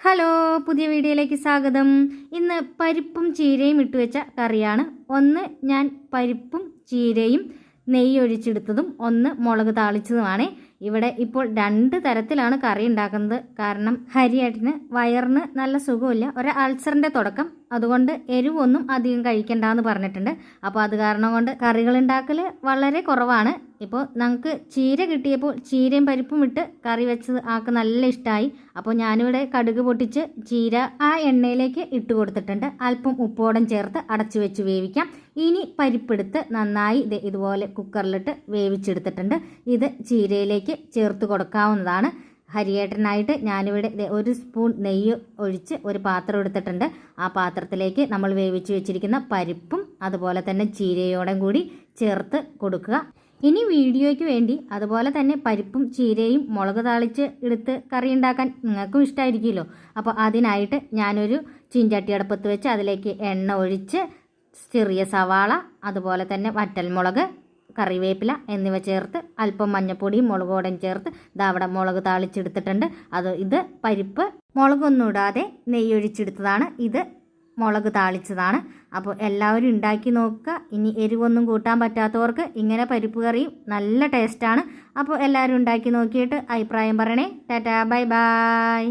Hello പുതിയ വീഡിയോയിലേക്ക് സ്വാഗതം. ഇന്ന് പരിപ്പും ചീരയും ഇട്ട് വെച്ച കറിയാണ്. ഒന്ന് ഞാൻ പരിപ്പും ചീരയും നെയ്യ് ഒഴിച്ചെടുത്തതും ഒന്ന് മുളക് താളിച്ചതുമാണ്. ഇവിടെ ഇപ്പോൾ രണ്ട് തരത്തിലാണ് കറി ഉണ്ടാക്കുന്നത്. കാരണം ഹരിയേട്ടന് വയറിന് നല്ല സുഖമില്ല. ഒരു അൾസറിന്റെ തുടക്കം അതുകൊണ്ട് എരിവൊന്നും അധികം കഴിക്കണ്ട എന്ന് പറഞ്ഞിട്ടുണ്ട്. അപ്പോൾ അത് കാരണം കൊണ്ട് കറികൾ ഉണ്ടാക്കൽ വളരെ കുറവാണ്. ഇപ്പോൾ നമുക്ക് ചീര കിട്ടിയപ്പോൾ ചീരയും പരിപ്പും ഇട്ട് കറി വെച്ചത് ആൾക്ക് നല്ല ഇഷ്ടമായി അപ്പോൾ ഞാനിവിടെ കടുക് പൊട്ടിച്ച് ചീര ആ എണ്ണയിലേക്ക് ഇട്ട് കൊടുത്തിട്ടുണ്ട്. അല്പം ഉപ്പോടം ചേർത്ത് അടച്ചു വെച്ച് വേവിക്കാം. ഇനി പരിപ്പെടുത്ത് നന്നായി ദേ ഇതുപോലെ കുക്കറിലിട്ട് വേവിച്ചെടുത്തിട്ടുണ്ട്. ഇത് ചീരയിലേക്ക് ചേർത്ത് കൊടുക്കാവുന്നതാണ്. ഹരിയേട്ടനായിട്ട് ഞാനിവിടെ ഒരു സ്പൂൺ നെയ്യ് ഒഴിച്ച് ഒരു പാത്രം എടുത്തിട്ടുണ്ട്. ആ പാത്രത്തിലേക്ക് നമ്മൾ വേവിച്ച് വെച്ചിരിക്കുന്ന പരിപ്പും അതുപോലെ തന്നെ ചീരയോടും കൂടി ചേർത്ത് കൊടുക്കുക. ഇനി വീഡിയോയ്ക്ക് വേണ്ടി അതുപോലെ തന്നെ പരിപ്പും ചീരയും മുളക് താളിച്ച് എടുത്ത് കറി ഉണ്ടാക്കാൻ നിങ്ങൾക്കും ഇഷ്ടമായിരിക്കുമല്ലോ അപ്പോൾ അതിനായിട്ട് ഞാനൊരു ചീഞ്ചട്ടി അടുപ്പത്ത് വെച്ച് അതിലേക്ക് എണ്ണ ഒഴിച്ച് ചെറിയ സവാള അതുപോലെ തന്നെ വറ്റൽമുളക് കറിവേപ്പില എന്നിവ ചേർത്ത് അല്പം മഞ്ഞപ്പൊടിയും മുളകോടൻ ചേർത്ത് ദാവട മുളക് താളിച്ചെടുത്തിട്ടുണ്ട്. അത് ഇത് പരിപ്പ് മുളകൊന്നും ഇടാതെ നെയ്യൊഴിച്ചെടുത്തതാണ് ഇത് മുളക് താളിച്ചതാണ്. അപ്പോൾ എല്ലാവരും ഉണ്ടാക്കി നോക്കുക. ഇനി എരിവൊന്നും കൂട്ടാൻ പറ്റാത്തവർക്ക് ഇങ്ങനെ പരിപ്പ് കറിയും നല്ല ടേസ്റ്റാണ് അപ്പോൾ എല്ലാവരും ഉണ്ടാക്കി നോക്കിയിട്ട് അഭിപ്രായം പറയണേ. Tata bye bye.